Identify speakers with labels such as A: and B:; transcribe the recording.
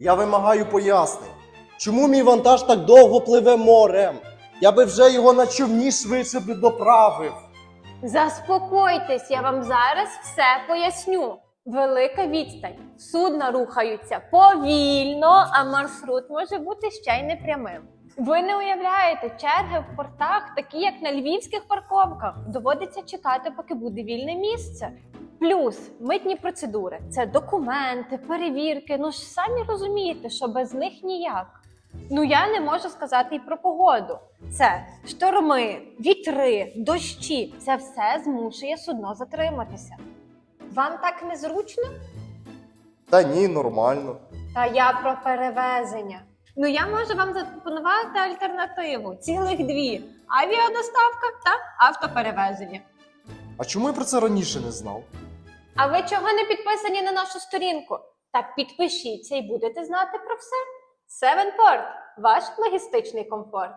A: Я вимагаю пояснень. Чому мій вантаж так довго пливе морем? Я би вже його на човні швидше би доправив.
B: Заспокойтесь, я вам зараз все поясню. Велика відстань. Судна рухаються повільно, а маршрут може бути ще й непрямим. Ви не уявляєте, черги в портах, такі як на львівських парковках, доводиться чекати, поки буде вільне місце. Плюс митні процедури це документи, перевірки. Ну ж самі розумієте, що без них ніяк. Ну я не можу сказати і про погоду. Це шторми, вітри, дощі. Це все змушує судно затриматися. Вам так незручно?
A: Та ні, нормально.
B: Та я про перевезення. Ну я можу вам запропонувати альтернативу: цілих дві: авіадоставка та автоперевезення.
A: А чому я про це раніше не знав?
B: А ви чого не підписані на нашу сторінку? Так підпишіться і будете знати про все. Севенпорт ваш логістичний комфорт.